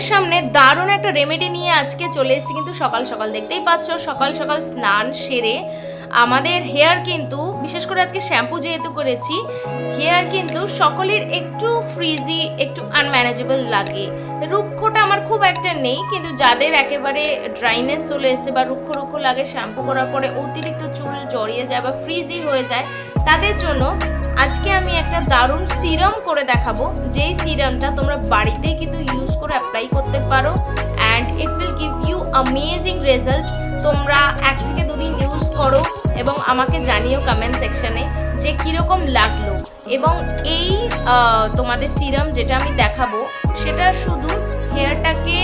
তোমাদের সামনে দারুণ একটা রেমেডি নিয়ে আজকে চলে এসেছি কিন্তু সকাল সকাল। দেখতেই পাচ্ছ, সকাল সকাল স্নান সেরে আমাদের হেয়ার কিন্তু, বিশেষ করে আজকে শ্যাম্পু যেহেতু করেছি হেয়ার কিন্তু সকলের একটু ফ্রিজি একটু আনম্যানেজেবল লাগে। রুক্ষটা আমার খুব একটা নেই, কিন্তু যাদের একেবারে ড্রাইনেস চলে এসছে বা রুক্ষ রুক্ষ লাগে শ্যাম্পু করার পরে অতিরিক্ত চুল জড়িয়ে যায় বা ফ্রিজি হয়ে যায়, তাদের জন্য আজকে আমি একটা দারুণ সিরাম করে দেখাবো। যেই সিরামটা তোমরা বাড়িতেই কিন্তু ইউজ করে অ্যাপ্লাই করতে পারো and it will give you amazing result তোমরা এক থেকে দুদিন ইউজ করো এবং আমাকে জানিও কমেন্ট সেকশনে যে কীরকম লাগল। এবং এই তোমাদের সিরাম যেটা আমি দেখাবো, সেটা শুধু হেয়ারটাকে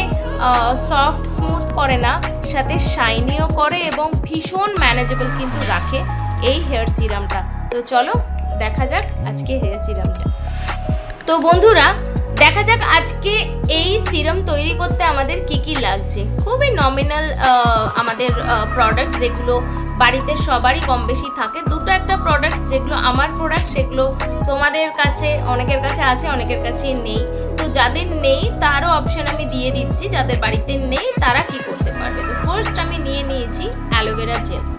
সফট স্মুথ করে না, সাথে শাইনিও করে এবং ভীষণ ম্যানেজেবল কিন্তু রাখে এই হেয়ার সিরামটা তো চলো দেখা যাক আজকে হেয়ার সিরামটা। তো বন্ধুরা, দেখা যাক আজকে এই সিরাম তৈরি করতে আমাদের কি কি লাগছে। খুবই নমিনাল আমাদের প্রোডাক্টস যেগুলো বাড়িতে সবারই কম বেশি থাকে। দুটো একটা প্রোডাক্ট যেগুলো আমার প্রোডাক্ট সেগুলো তোমাদের কাছে, অনেকের কাছে আছে, অনেকের কাছে নেই। তো যাদের নেই, তারও অপশন আমি দিয়ে দিচ্ছি। যাদের বাড়িতে নেই, তারা কি করতে পারবে? তো ফার্স্ট আমি নিয়ে নিয়েছি অ্যালোভেরা জেল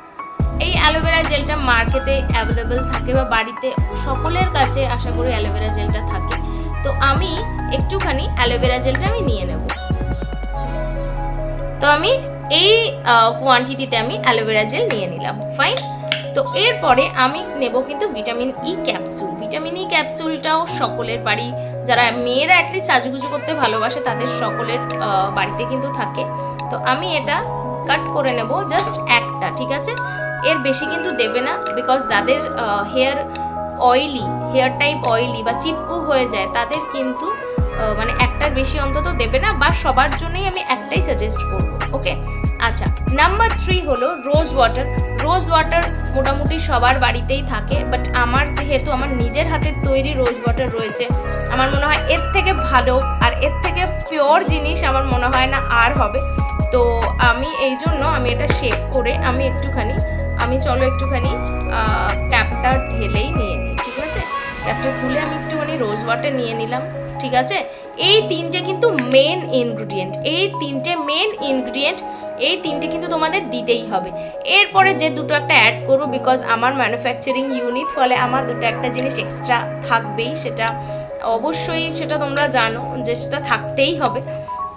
এই অ্যালোভেরা জেলটা মার্কেটে অ্যাভেলেবেল থাকে বা বাড়িতে সকলের কাছে আশা করি অ্যালোভেরা জেলটা থাকে। তো আমি একটুখানি অ্যালোভেরা জেলটা আমি নিয়ে নেব। তো আমি এই কোয়ান্টিটিতে আমি অ্যালোভেরা জেল নিয়ে নিলাম। ফাইন তো এরপরে আমি নেব কিন্তু vitamin E capsule vitamin E ক্যাপসুলটাও সকলের বাড়ি, যারা মেয়েরা অ্যাটলিস্ট সাজুগুজু করতে ভালোবাসে, তাদের সকলের বাড়িতে কিন্তু থাকে। তো আমি এটা কাট করে নেব জাস্ট একটা, ঠিক আছে? এর বেশি কিন্তু দেবে না বিকজ যাদের hair oily hair type oily বা চিপকু হয়ে যায়, তাদের কিন্তু মানে একটার বেশি অন্তত দেবে না বা সবার জন্যই আমি একটাই সাজেস্ট করব ওকে আচ্ছা নাম্বার থ্রি হলো রোজ ওয়াটার রোজ ওয়াটার মোটামুটি সবার বাড়িতেই থাকে বাট আমার যেহেতু আমার নিজের হাতের তৈরি রোজ ওয়াটার রয়েছে, আমার মনে হয় এর থেকে ভালো আর এর থেকে পিওর জিনিস আমার মনে হয় না আর হবে। তো আমি এই জন্য আমি এটা শেক করে আমি একটুখানি আমি চলো একটুখানি ক্যাপটা ঢেলেই নিয়ে নিই, ঠিক আছে? ক্যাপটা খুলে আমি একটুখানি রোজ ওয়াটার নিয়ে নিলাম, ঠিক আছে? এই তিনটে কিন্তু মেন ইনগ্রিডিয়েন্ট এই তিনটে মেন ইনগ্রিডিয়েন্ট এই তিনটে কিন্তু তোমাদের দিতেই হবে। এরপরে যে দুটো একটা অ্যাড করব বিকজ আমার ম্যানুফ্যাকচারিং ইউনিট ফলে আমার দুটো একটা জিনিস এক্সট্রা থাকবেই, সেটা অবশ্যই সেটা তোমরা জানো যে সেটা থাকতেই হবে।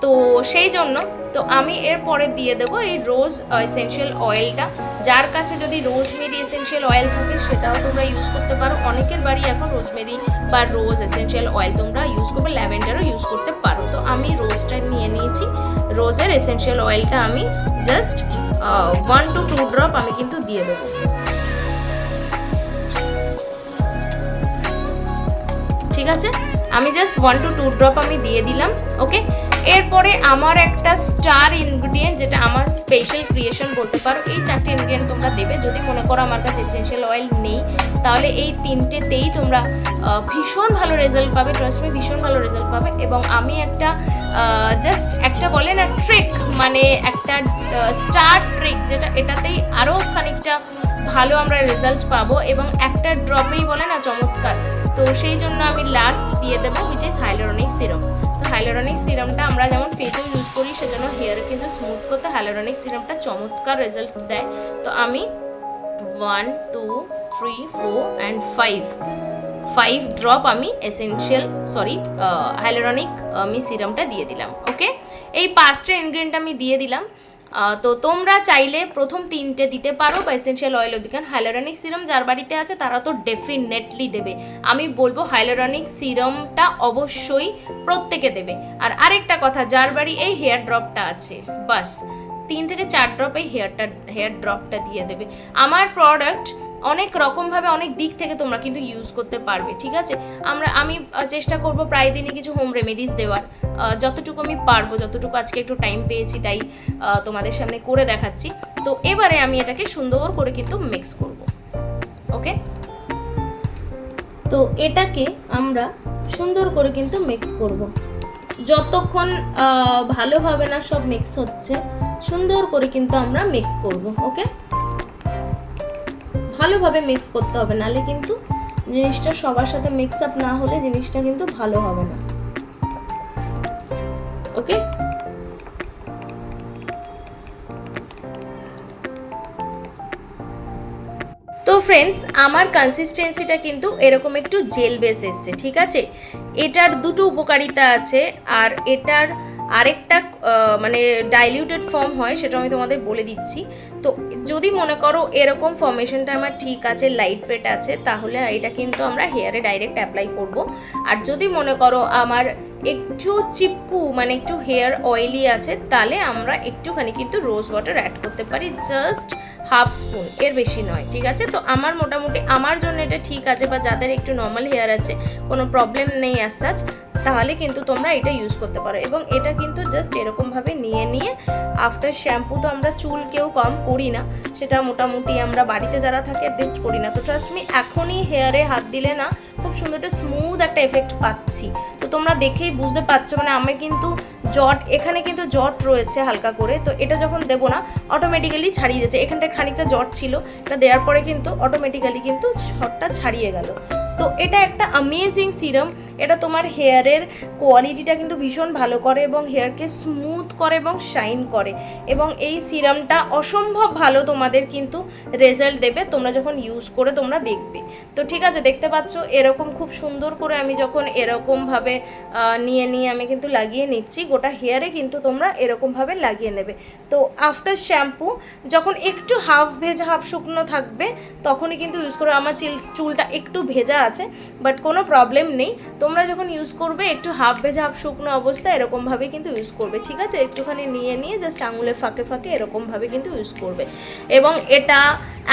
তো সেই জন্য তো আমি এরপরে দিয়ে দেবো এই রোজ এসেনশিয়াল অয়েলটা। যার কাছে যদি রোজমেরি এসেনশিয়াল অয়েল থাকে, সেটাও তোমরা ইউজ করতে পারো। অনেকের বাড়ি এখন রোজমেরি বা রোজ এসেনশিয়াল অয়েল তোমরা ইউজ করবে, ল্যাভেন্ডারও ইউজ করতে পারো। তো আমি রোজটা নিয়ে নিয়েছি। রোজের এসেনশিয়াল অয়েলটা আমি just one two two drop আমি কিন্তু দিয়ে দেবো। ঠিক আছে? আমি just one two two drop আমি দিয়ে দিলাম ওকে এরপরে আমার একটা স্টার ইনগ্রিডিয়েন্ট যেটা আমার স্পেশাল ক্রিয়েশন বলতে পারো, এই চারটে ইনগ্রিডিয়েন্ট তোমরা দেবে। যদি মনে করো আমার কাছে এসেনশিয়াল অয়েল নেই, তাহলে এই তিনটেতেই তোমরা ভীষণ ভালো রেজাল্ট পাবে ট্রাস্ট মি ভীষণ ভালো রেজাল্ট পাবে। এবং আমি একটা জাস্ট একটা বলে না ট্রিক মানে একটা স্টার ট্রিক যেটা এটাতেই আরও খানিকটা ভালো আমরা রেজাল্ট পাবো। এবং একটা ড্রপেই বলে না, চমৎকার। তো সেই জন্য আমি লাস্ট দিয়ে দেবো which is hyaluronic serum hyaluronic সিরামটা আমরা যেমন ফেসে ইউজ করি, সেজন্য হেয়ারে কিন্তু স্মুথ করতে হাইলোরনিক সিরামটা চমৎকার রেজাল্ট দেয়। তো আমি one two three four and five five drop আমি এসেন্সিয়াল সরি হাইলোরনিক আমি সিরামটা দিয়ে দিলাম ওকে এই পাঁচটা ইনগ্রিডিয়েন্ট আমি দিয়ে দিলাম। তো তোমরা চাইলে প্রথম তিনটে দিতে পারো, বা এসেনশিয়াল অয়েল কারণ হাইলোরনিক সিরাম যার বাড়িতে আছে তারা তো ডেফিনেটলি দেবে। আমি বলব হাইলোরনিক সিরামটা অবশ্যই প্রত্যেকে দেবে। আর আরেকটা কথা, যার বাড়ি এই হেয়ার ড্রপটা আছে, বাস, তিন থেকে চার ড্রপ এই হেয়ারটা হেয়ার ড্রপটা দিয়ে দেবে। আমার প্রোডাক্ট অনেক রকমভাবে অনেক দিক থেকে তোমরা কিন্তু ইউজ করতে পারবে, ঠিক আছে? আমরা, আমি চেষ্টা করব প্রায় দিনই কিছু হোম রেমেডিস দেওয়ার। যতটুকু আমি পারব, যতটুকু আজকে একটু টাইম পেয়েছি, তাই তোমাদের সামনে করে দেখাচ্ছি। তো এবারে আমি এটাকে সুন্দর করে কিন্তু মিক্স করব। ওকে তো এটাকে আমরা সুন্দর করে কিন্তু মিক্স করব। যতক্ষণ ভালোভাবে না সব মিক্স হচ্ছে, সুন্দর করে কিন্তু আমরা মিক্স করব। ওকে ভালোভাবে মিক্স করতে হবে, নালে কিন্তু জিনিসটা সবার সাথে মিক্স আপ না হলে জিনিসটা কিন্তু ভালো হবে না। ওকে তো ফ্রেন্ডস আমার কনসিস্টেন্সিটা কিন্তু এরকম একটু জেল বেস এসছে, ঠিক আছে? এটার দুটো উপকারিতা আছে, আর এটার আরেকটা মানে ডাইলিউটেড ফর্ম হয়, সেটা আমি তোমাদের বলে দিচ্ছি। তো যদি মনে করো এরকম ফর্মেশনটা আমার ঠিক আছে লাইট ওয়েট আছে, তাহলে এটা কিন্তু আমরা হেয়ারে ডাইরেক্ট অ্যাপ্লাই করব। আর যদি মনে করো আমার একটু চিপকু মানে একটু হেয়ার অয়েলি আছে, তাহলে আমরা একটুখানি কিন্তু রোজ ওয়াটার অ্যাড করতে পারি জাস্ট হাফ স্পুন এর বেশি নয়, ঠিক আছে? তো আমার মোটামুটি আমার জন্য এটা ঠিক আছে, বা যাদের একটু নর্মাল হেয়ার আছে, কোনো প্রবলেম নেই অ্যাজ সাচ তাহলে কিন্তু তোমরা এটা ইউজ করতে পারো। এবং এটা কিন্তু জাস্ট এরকমভাবে নিয়ে নিয়ে আফটার শ্যাম্পু তো আমরা চুল কেউ কম করি না। সেটা মোটামুটি আমরা বাড়িতে যারা থাকে বেস্ট করি না। তো ট্রাস্ট মি এখনই হেয়ারে হাত দিলে না খুব সুন্দর একটা স্মুথ একটা এফেক্ট পাচ্ছি। তো তোমরা দেখেই বুঝতে পারছ মানে আমি কিন্তু জট, এখানে কিন্তু জট রয়েছে হালকা করে। তো এটা যখন দেবো না অটোমেটিক্যালি ছাড়িয়ে যাচ্ছে। এখানটায় খানিকটা জট ছিল, এটা দেওয়ার পরে কিন্তু অটোমেটিক্যালি কিন্তু শটটা ছাড়িয়ে গেল। তো এটা একটা অ্যামেজিং সিরাম এটা তোমার হেয়ারের কোয়ালিটিটা কিন্তু ভীষণ ভালো করে এবং হেয়ারকে স্মুথ করে এবং শাইন করে। এবং এই সিরামটা অসম্ভব ভালো তোমাদের কিন্তু রেজাল্ট দেবে তোমরা যখন ইউজ করে তোমরা দেখবে। তো ঠিক আছে, দেখতে পাচ্ছ এরকম খুব সুন্দর করে আমি যখন এরকমভাবে নিয়ে নিয়ে আমি কিন্তু লাগিয়ে নিচ্ছি, গোটা হেয়ারে কিন্তু তোমরা এরকমভাবে লাগিয়ে নেবে। তো আফটার শ্যাম্পু যখন একটু হাফ ভেজা হাফ শুকনো থাকবে, তখনই কিন্তু ইউজ করো। আমার চিল, চুলটা একটু ভেজা আছে বাট কোনো প্রবলেম নেই। তোমরা যখন ইউজ করবে, একটু হাফ ভেজা হাফ শুকনো অবস্থায় এরকমভাবে কিন্তু ইউজ করবে, ঠিক আছে? একটুখানি নিয়ে নিয়ে জাস্ট আঙুলের ফাঁকে ফাঁকে এরকমভাবে কিন্তু ইউজ করবে। এবং এটা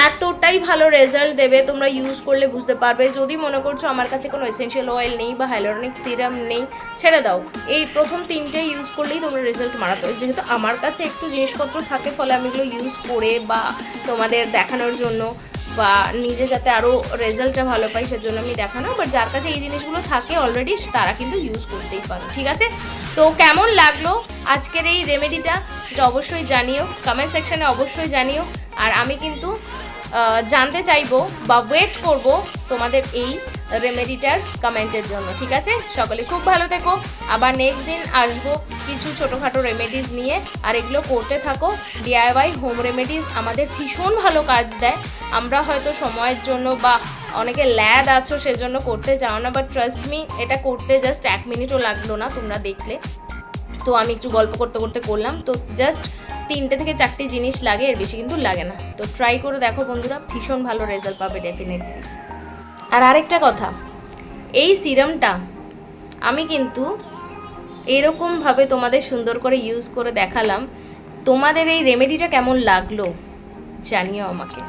এতটাই ভালো রেজাল্ট দেবে, তোমরা ইউজ করলে বুঝতে পারবে। যদি মনে করছ আমার কাছে কোনো এসেনশিয়াল অয়েল নেই বা হাইলোরনিক সিরাম নেই, ছেড়ে দাও। এই প্রথম তিনটে ইউজ করলেই তোমরা রেজাল্ট মারাতে যেহেতু আমার কাছে একটু জিনিসপত্র থাকে, ফলে আমি এগুলো ইউজ করে বা তোমাদের দেখানোর জন্য বা নিজে যাতে আরও রেজাল্টটা ভালো পাই সেজন্য আমি দেখানো বাট যার কাছে এই জিনিসগুলো থাকে অলরেডি তারা কিন্তু ইউজ করতেই পারো, ঠিক আছে? তো কেমন লাগল আজকের এই রেমেডিটা সেটা অবশ্যই জানিও কমেন্ট সেকশানে অবশ্যই জানিও, আর আমি কিন্তু জানতে চাইব বা ওয়েট করব তোমাদের এই রেমেডিটার কমেন্টের জন্য, ঠিক আছে? সকলে খুব ভালো থেকো। আবার নেক্সট দিন আসব কিছু ছোটোখাটো রেমেডিস নিয়ে। আর এগুলো করতে থাকো। ডিআইওয়াই হোম রেমেডিস আমাদের ভীষণ ভালো কাজ দেয়। আমরা হয়তো সময়ের জন্য বা অনেকে ল্যাদ আছো সেজন্য করতে চাও না বাট ট্রাস্ট মি এটা করতে জাস্ট এক মিনিটও লাগল না তোমরা দেখলে। তো আমি একটু গল্প করতে করতে করলাম। তো জাস্ট তিনটে থেকে চারটে জিনিস লাগে, এর বেশি কিন্তু লাগে না। তো ট্রাই করে দেখো বন্ধুরা, ভীষণ ভালো রেজাল্ট পাবে ডেফিনেটলি আর আরেকটা কথা, এই সিরামটা আমি কিন্তু এরকমভাবে তোমাদের সুন্দর করে ইউজ করে দেখালাম। তোমাদের এই রেমেডিটা কেমন লাগল জানিও আমাকে।